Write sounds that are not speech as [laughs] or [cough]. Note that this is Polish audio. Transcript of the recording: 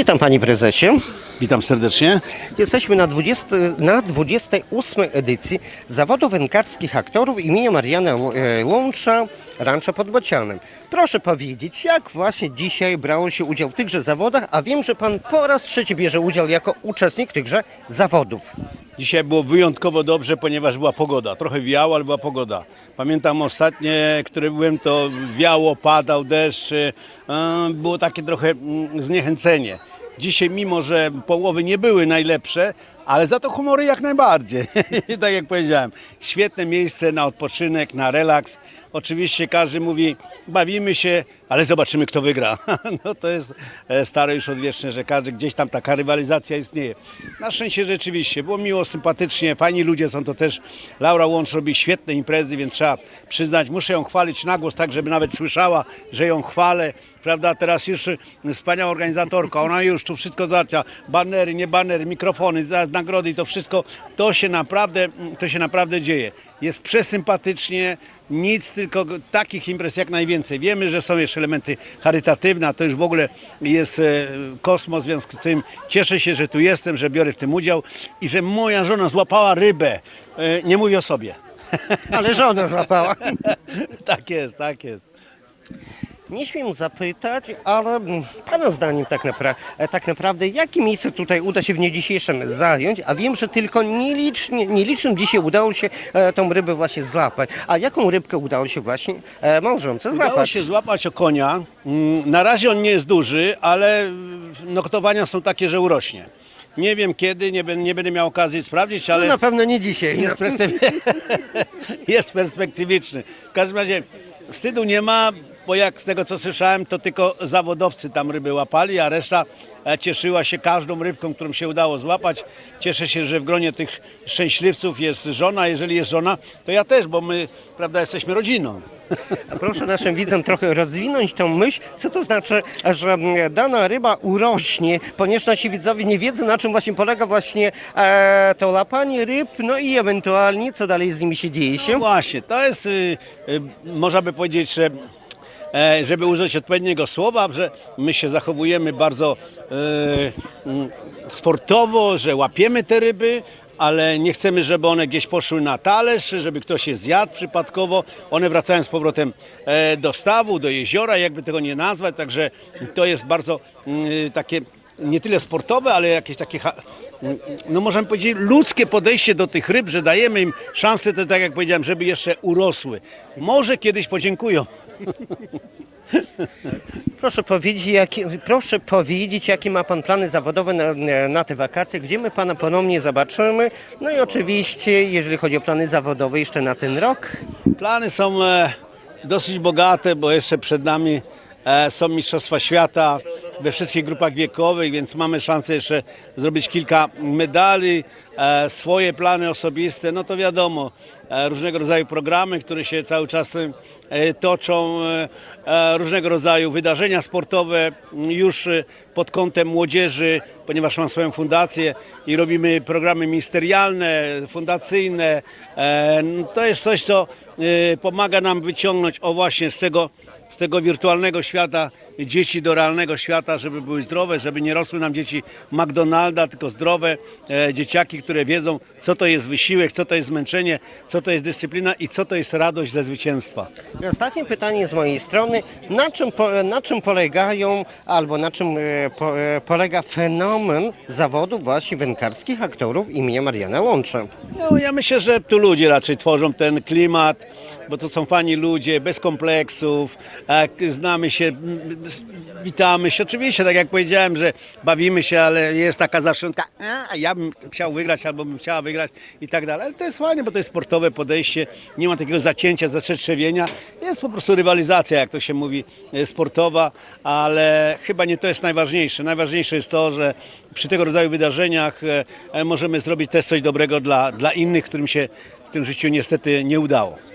Witam panie prezesie. Witam serdecznie. Jesteśmy na, 20, na 28 edycji zawodów wędkarskich aktorów imienia Mariana e, Łącza, Rancha pod Bocianem. Proszę powiedzieć, jak właśnie dzisiaj brało się udział w tychże zawodach, a wiem, że pan po raz trzeci bierze udział jako uczestnik tychże zawodów. Dzisiaj było wyjątkowo dobrze, ponieważ była pogoda. Trochę wiało, ale była pogoda. Pamiętam ostatnie, które byłem, to wiało, padał deszcz. e, Było takie trochę mm, zniechęcenie. Dzisiaj, mimo że połowy nie były najlepsze, ale za to humory jak najbardziej. [laughs] tak jak powiedziałem, świetne miejsce na odpoczynek, na relaks. Oczywiście każdy mówi, bawimy się, ale zobaczymy, kto wygra. [laughs] no to jest e, stare już odwieczne, że każdy gdzieś tam taka rywalizacja istnieje. Na szczęście rzeczywiście, było miło, sympatycznie, fajni ludzie są to też. Laura Łącz robi świetne imprezy, więc trzeba przyznać, muszę ją chwalić na głos, tak żeby nawet słyszała, że ją chwalę. Prawda, teraz już wspaniała organizatorka, ona już tu wszystko załatwia, banery, nie banery, mikrofony, za- nagrody i to wszystko, to się naprawdę, to się naprawdę dzieje. Jest przesympatycznie, nic, tylko takich imprez jak najwięcej. Wiemy, że są jeszcze elementy charytatywne, a to już w ogóle jest e, kosmos, w związku z tym cieszę się, że tu jestem, że biorę w tym udział i że moja żona złapała rybę. E, Nie mówię o sobie. Ale żona złapała. [laughs] tak jest, tak jest. Nie śmiem zapytać, ale Pana zdaniem tak, napra- tak naprawdę, jakie miejsce tutaj uda się w dniu dzisiejszym zająć? A wiem, że tylko nielicznie, nielicznym dzisiaj udało się e, tą rybę właśnie złapać. A jaką rybkę udało się właśnie e, małżonce Udało złapać? się złapać o konia. Mm, Na razie on nie jest duży, ale mm, noktowania są takie, że urośnie. Nie wiem kiedy, nie, nie będę miał okazji sprawdzić, No, ale... na pewno nie dzisiaj. jest, perspektyw... [laughs] jest perspektywiczny. W każdym razie wstydu nie ma, bo jak z tego co słyszałem, to tylko zawodowcy tam ryby łapali, a reszta e, cieszyła się każdą rybką, którą się udało złapać. Cieszę się, że w gronie tych szczęśliwców jest żona. Jeżeli jest żona, to ja też, bo my, prawda, jesteśmy rodziną. A Proszę naszym widzom trochę rozwinąć tą myśl, co to znaczy, że dana ryba urośnie, ponieważ nasi widzowie nie wiedzą, na czym właśnie polega właśnie e, to łapanie ryb, no i ewentualnie co dalej z nimi się dzieje się. No właśnie, to jest, y, y, można by powiedzieć, że żeby użyć odpowiedniego słowa, że my się zachowujemy bardzo e, mm, sportowo, że łapiemy te ryby, ale nie chcemy, żeby one gdzieś poszły na talerz, żeby ktoś je zjadł przypadkowo. One wracają z powrotem e, do stawu, do jeziora, jakby tego nie nazwać, także to jest bardzo mm, takie nie tyle sportowe, ale jakieś takie, ha- no możemy powiedzieć, ludzkie podejście do tych ryb, że dajemy im szansę, to tak jak powiedziałem, żeby jeszcze urosły. Może kiedyś podziękują. Proszę powiedzieć, jakie, proszę powiedzieć, jakie ma Pan plany zawodowe na, na te wakacje, gdzie my Pana ponownie zobaczymy. No i oczywiście, jeżeli chodzi o plany zawodowe jeszcze na ten rok. Plany są e, dosyć bogate, bo jeszcze przed nami e, są Mistrzostwa Świata we wszystkich grupach wiekowych, więc mamy szansę jeszcze zrobić kilka medali, e, swoje plany osobiste, no to wiadomo, e, różnego rodzaju programy, które się cały czas e, toczą, różnego rodzaju wydarzenia sportowe m, już pod kątem młodzieży, ponieważ mam swoją fundację i robimy programy ministerialne, fundacyjne. To jest coś, co pomaga nam wyciągnąć o właśnie z tego, z tego wirtualnego świata dzieci do realnego świata, żeby były zdrowe, żeby nie rosły nam dzieci McDonalda, tylko zdrowe e, dzieciaki, które wiedzą, co to jest wysiłek, co to jest zmęczenie, co to jest dyscyplina i co to jest radość ze zwycięstwa. I ostatnie pytanie z mojej strony. Na czym, po, na czym polegają, albo na czym e, po, e, polega fenomen zawodu właśnie wędkarskich aktorów imienia Mariana Łącza? No, ja myślę, że tu ludzie raczej tworzą ten klimat, bo to są fani ludzie, bez kompleksów, e, znamy się, m, witamy się. Oczywiście, tak jak powiedziałem, że bawimy się, ale jest taka zawsze, a ja bym chciał wygrać albo bym chciała wygrać i tak dalej. Ale to jest fajnie, bo to jest sportowe podejście, nie ma takiego zacięcia, zatrzetrzewienia. Jest po prostu rywalizacja, jak to się mówi, e, sportowa, ale chyba nie to jest najważniejsze. Najważniejsze jest to, że przy tego rodzaju wydarzeniach e, e, możemy zrobić też coś dobrego dla, dla innych, którym się w tym życiu niestety nie udało.